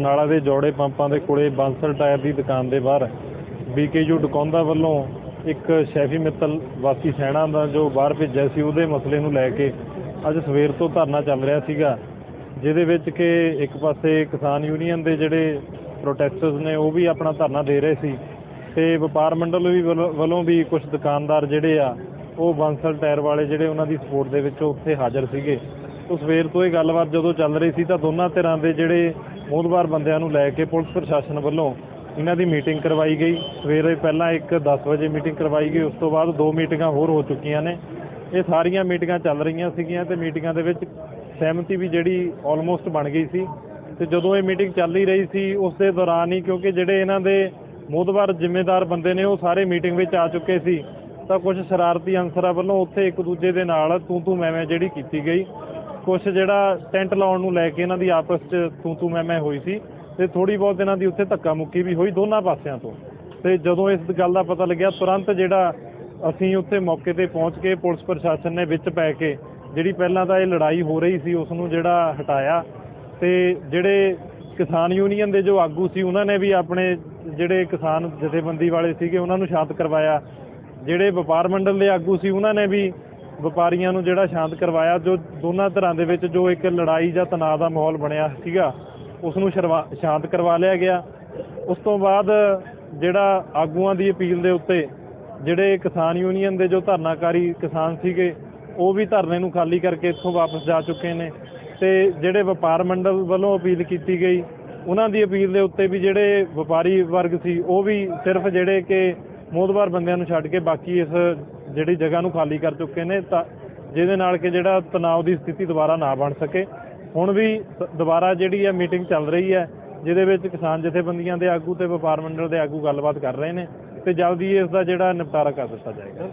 ਨਾਲਾ ਦੇ ਜੋੜੇ ਪੰਪਾਂ ਦੇ ਕੋਲੇ ਬਾਂਸਲ ਟਾਇਰ ਦੀ ਦੁਕਾਨ ਦੇ ਬਾਹਰ ਬੀਕੇਯੂ ਡਕੌਂਦਾ ਵੱਲੋਂ ਇੱਕ ਸ਼ੈਫੀ ਮਿੱਤਲ ਵਾਸੀ ਸੈਣਾ ਦਾ ਜੋ ਬਾਹਰ ਭੇਜਿਆ ਸੀ, ਉਹਦੇ ਮਸਲੇ ਨੂੰ ਲੈ ਕੇ ਅੱਜ ਸਵੇਰ ਤੋਂ ਧਰਨਾ ਚੱਲ ਰਿਹਾ ਸੀਗਾ, ਜਿਹਦੇ ਵਿੱਚ ਕਿ ਇੱਕ ਪਾਸੇ ਕਿਸਾਨ ਯੂਨੀਅਨ ਦੇ ਜਿਹੜੇ ਪ੍ਰੋਟੈਸਟਰਸ ਨੇ, ਉਹ ਵੀ ਆਪਣਾ ਧਰਨਾ ਦੇ ਰਹੇ ਸੀ ਤੇ ਵਪਾਰ ਮੰਡਲ ਵੀ ਵੱਲੋਂ- ਵੱਲੋਂ ਵੀ ਕੁਝ ਦੁਕਾਨਦਾਰ ਜਿਹੜੇ ਆ, ਉਹ ਬਾਂਸਲ ਟਾਇਰ ਵਾਲੇ ਜਿਹੜੇ ਉਹਨਾਂ ਦੀ ਸਪੋਰਟ ਦੇ ਵਿੱਚ ਉੱਥੇ ਹਾਜ਼ਰ ਸੀਗੇ। ਤੋਂ ਸਵੇਰ ਤੋਂ ਇਹ ਗੱਲਬਾਤ ਜਦੋਂ ਚੱਲ ਰਹੀ ਸੀ ਤਾਂ ਦੋਨਾਂ ਧਿਰਾਂ ਦੇ ਜਿਹੜੇ ਮੋਹਦਵਾਰ ਬੰਦਿਆਂ ਨੂੰ ਲੈ ਕੇ ਪੁਲਿਸ ਪ੍ਰਸ਼ਾਸਨ ਵੱਲੋਂ ਇਹਨਾਂ ਦੀ ਮੀਟਿੰਗ ਕਰਵਾਈ ਗਈ। ਸਵੇਰੇ ਪਹਿਲਾਂ ਇੱਕ 10 ਵਜੇ ਮੀਟਿੰਗ ਕਰਵਾਈ ਗਈ, ਉਸ ਤੋਂ ਬਾਅਦ ਦੋ ਮੀਟਿੰਗਾਂ ਹੋਰ ਹੋ ਚੁੱਕੀਆਂ ਨੇ। ਇਹ ਸਾਰੀਆਂ ਮੀਟਿੰਗਾਂ ਚੱਲ ਰਹੀਆਂ ਸੀਗੀਆਂ ਤੇ ਮੀਟਿੰਗਾਂ ਦੇ ਵਿੱਚ ਸਹਿਮਤੀ ਵੀ ਜਿਹੜੀ ਆਲਮੋਸਟ ਬਣ ਗਈ ਸੀ। ਤੇ ਜਦੋਂ ਇਹ ਮੀਟਿੰਗ ਚੱਲ ਹੀ ਰਹੀ ਸੀ, ਉਸ ਦੇ ਦੌਰਾਨ ਹੀ ਕਿਉਂਕਿ ਜਿਹੜੇ ਇਹਨਾਂ ਦੇ ਮੋਹਦਵਾਰ ਜ਼ਿੰਮੇਦਾਰ ਬੰਦੇ ਨੇ ਉਹ ਸਾਰੇ ਮੀਟਿੰਗ ਵਿੱਚ ਆ ਚੁੱਕੇ ਸੀ, ਤਾਂ ਕੁਝ ਸ਼ਰਾਰਤੀ ਅਨਸਰਾਂ ਵੱਲੋਂ ਉੱਥੇ ਇੱਕ ਦੂਜੇ ਦੇ ਨਾਲ ਤੂੰ ਤੂੰ ਮੈਂ ਮੈਂ ਜਿਹੜੀ ਕੀਤੀ ਗਈ। ਕੁਝ ਜਿਹੜਾ ਟੈਂਟ ਲਾਉਣ ਨੂੰ ਲੈ ਕੇ ਇਹਨਾਂ ਦੀ ਆਪਸ 'ਚ ਤੂੰ ਤੂੰ ਮੈਂ ਮੈਂ ਹੋਈ ਸੀ ਤੇ ਥੋੜੀ ਬਹੁਤ ਇਹਨਾਂ ਦੀ ਉੱਥੇ ਧੱਕਾ ਮੁੱਕੀ ਵੀ ਹੋਈ ਦੋਨਾਂ ਪਾਸਿਆਂ ਤੋਂ। ਤੇ ਜਦੋਂ ਇਸ ਗੱਲ ਦਾ ਪਤਾ ਲੱਗਿਆ, ਤੁਰੰਤ ਜਿਹੜਾ ਅਸੀਂ ਉੱਥੇ ਮੌਕੇ ਤੇ ਪਹੁੰਚ ਕੇ ਪੁਲਿਸ ਪ੍ਰਸ਼ਾਸਨ ਨੇ ਵਿੱਚ ਪੈ ਕੇ ਜਿਹੜੀ ਪਹਿਲਾਂ ਤਾਂ ਇਹ ਲੜਾਈ ਹੋ ਰਹੀ ਸੀ, ਉਸ ਨੂੰ ਜਿਹੜਾ ਹਟਾਇਆ ਤੇ ਜਿਹੜੇ ਕਿਸਾਨ ਯੂਨੀਅਨ ਦੇ ਜੋ ਆਗੂ ਸੀ, ਉਹਨਾਂ ਨੇ ਵੀ ਆਪਣੇ ਜਿਹੜੇ ਕਿਸਾਨ ਜਥੇਬੰਦੀ ਵਾਲੇ ਸੀਗੇ, ਉਹਨਾਂ ਨੂੰ ਸ਼ਾਂਤ ਕਰਵਾਇਆ। ਜਿਹੜੇ ਵਪਾਰ ਮੰਡਲ ਦੇ ਆਗੂ ਸੀ, ਉਹਨਾਂ ਨੇ ਵੀ ਵਪਾਰੀਆਂ ਨੂੰ ਜਿਹੜਾ ਸ਼ਾਂਤ ਕਰਵਾਇਆ, ਜੋ ਦੋਨਾਂ ਧਿਰਾਂ ਦੇ ਵਿੱਚ ਜੋ ਇੱਕ ਲੜਾਈ ਜਾਂ ਤਣਾਅ ਦਾ ਮਾਹੌਲ ਬਣਿਆ ਸੀਗਾ, ਉਸ ਨੂੰ ਸ਼ਰਵਾ- ਸ਼ਾਂਤ ਕਰਵਾ ਲਿਆ ਗਿਆ। ਉਸ ਤੋਂ ਬਾਅਦ ਜਿਹੜਾ ਆਗੂਆਂ ਦੀ ਅਪੀਲ ਦੇ ਉੱਤੇ ਜਿਹੜੇ ਕਿਸਾਨ ਯੂਨੀਅਨ ਦੇ ਜੋ ਧਰਨਾਕਾਰੀ ਕਿਸਾਨ ਸੀਗੇ, ਉਹ ਵੀ ਧਰਨੇ ਨੂੰ ਖਾਲੀ ਕਰਕੇ ਇੱਥੋਂ ਵਾਪਸ ਜਾ ਚੁੱਕੇ ਨੇ ਤੇ ਜਿਹੜੇ ਵਪਾਰ ਮੰਡਲ ਵੱਲੋਂ ਅਪੀਲ ਕੀਤੀ ਗਈ, ਉਹਨਾਂ ਦੀ ਅਪੀਲ ਦੇ ਉੱਤੇ ਵੀ ਜਿਹੜੇ ਵਪਾਰੀ ਵਰਗ ਸੀ, ਉਹ ਵੀ ਸਿਰਫ ਜਿਹੜੇ ਕਿ ਮੋਦਵਾਰ ਬੰਦਿਆਂ ਨੂੰ ਛੱਡ ਕੇ ਬਾਕੀ ਇਸ ਜਿਹੜੀ ਜਗ੍ਹਾ ਨੂੰ ਖਾਲੀ ਕਰ ਚੁੱਕੇ ਨੇ, ਤਾਂ ਜਿਹਦੇ ਨਾਲ ਕਿ ਜਿਹੜਾ ਤਣਾਅ ਦੀ ਸਥਿਤੀ ਦੁਬਾਰਾ ਨਾ ਬਣ ਸਕੇ। ਹੁਣ ਵੀ ਦੁਬਾਰਾ ਜਿਹੜੀ ਹੈ ਮੀਟਿੰਗ ਚੱਲ ਰਹੀ ਹੈ, ਜਿਹਦੇ ਵਿੱਚ ਕਿਸਾਨ ਜਥੇਬੰਦੀਆਂ ਦੇ ਆਗੂ ਤੇ ਵਪਾਰ ਮੰਡਲ ਦੇ ਆਗੂ ਗੱਲਬਾਤ ਕਰ ਰਹੇ ਨੇ, ਤੇ ਜਲਦੀ ਇਸ ਦਾ ਜਿਹੜਾ ਨਿਪਟਾਰਾ ਕਰ ਦਿੱਤਾ ਜਾਏਗਾ।